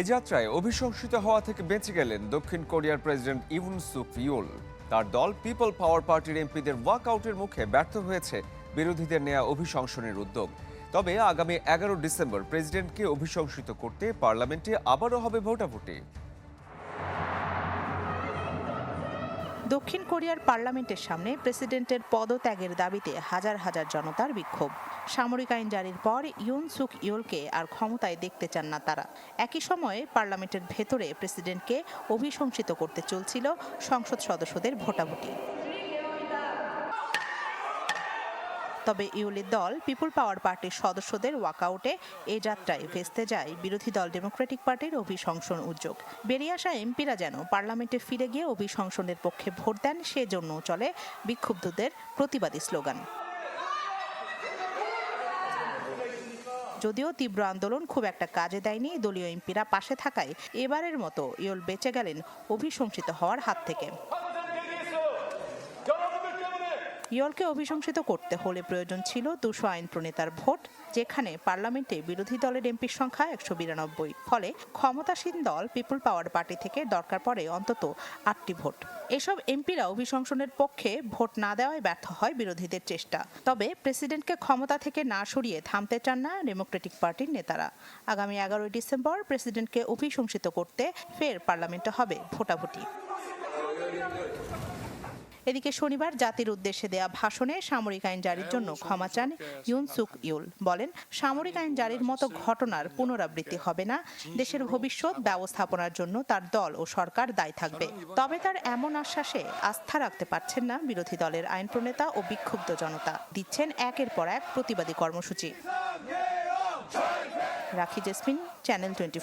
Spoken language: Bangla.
এ যাত্রায় অভিশংসিত হওয়া থেকে বেঁচে গেলেন দক্ষিণ কোরিয়ার প্রেসিডেন্ট ইউন সুক ইউল তার দল পিপল পাওয়ার পার্টির এমপিদের ওয়াকআউটের মুখে ব্যর্থ হয়েছে বিরোধীদের নেয়া অভিশংসনের উদ্যোগ। তবে আগামী এগারো ডিসেম্বর প্রেসিডেন্টকে অভিশংসিত করতে পার্লামেন্টে আবারও হবে ভোটাভুটি। দক্ষিণ কোরিয়ার পার্লামেন্টের সামনে প্রেসিডেন্টের পদত্যাগের দাবিতে হাজার হাজার জনতার বিক্ষোভ। সামরিক আইন জারির পর ইউন সুক ইউলকে আর ক্ষমতায় দেখতে চান না তারা। একই সময়ে পার্লামেন্টের ভেতরে প্রেসিডেন্টকে অভিশংসিত করতে চলছিল সংসদ সদস্যদের ভোটাভুটি। তবে ইউলির দল পিপুল পাওয়ার পার্টির সদস্যদের ওয়াকআউটে এ যাত্রায় ভেস্তে যায়। বিরোধী দল ডেমোক্রেটিক পার্টির অভিশংসন উদ্যোগ। বেরিয়ে আসা এমপিরা যেন পার্লামেন্টে ফিরে গিয়ে অভিশংসনের পক্ষে ভোট দেন সেজন্য চলে বিক্ষুব্ধদের প্রতিবাদী স্লোগান। যদিও তীব্র আন্দোলন খুব একটা কাজে দেয়নি, দলীয় এমপিরা পাশে থাকায় এবারের মতো ইউল বেঁচে গেলেন অভিশংসিত হওয়ার হাত থেকে। ইয়লকে অভিশংসিত করতে হলে প্রয়োজন ছিল দুশো আইন প্রণেতার ভোট, যেখানে পার্লামেন্টে বিরোধী দলের এমপির সংখ্যা একশো বিরানব্বই। ফলে ক্ষমতাসীন দল পিপুল পাওয়ার পার্টি থেকে দরকার পড়ে অন্তত আটটি ভোট। এসব এমপিরা অভিশংসনের পক্ষে ভোট না দেওয়ায় ব্যর্থ হয় বিরোধীদের চেষ্টা। তবে প্রেসিডেন্টকে ক্ষমতা থেকে না সরিয়ে থামতে চান না ডেমোক্রেটিক পার্টির নেতারা। আগামী এগারোই ডিসেম্বর প্রেসিডেন্টকে অভিশংসিত করতে ফের পার্লামেন্টে হবে ভোটাভুটি। এদিকে শনিবার জাতির উদ্দেশ্যে দেয়া ভাষণে সামরিক আইন জারির জন্য ক্ষমা চান ইউন সুক ইউল। বলেন, সামরিক আইন জারির মতো ঘটনার পুনরাবৃত্তি হবে না। দেশের ভবিষ্যৎ ব্যবস্থাপনার জন্য তার দল ও সরকার দায়ী থাকবে। তবে তার এমন আশ্বাসে আস্থা রাখতে পারছেন না বিরোধী দলের আইন প্রণেতা ও বিক্ষুব্ধ জনতা। দিচ্ছেন একের পর এক প্রতিবাদী কর্মসূচি। রাখি জেসমিন, চ্যানেল টোয়েন্টি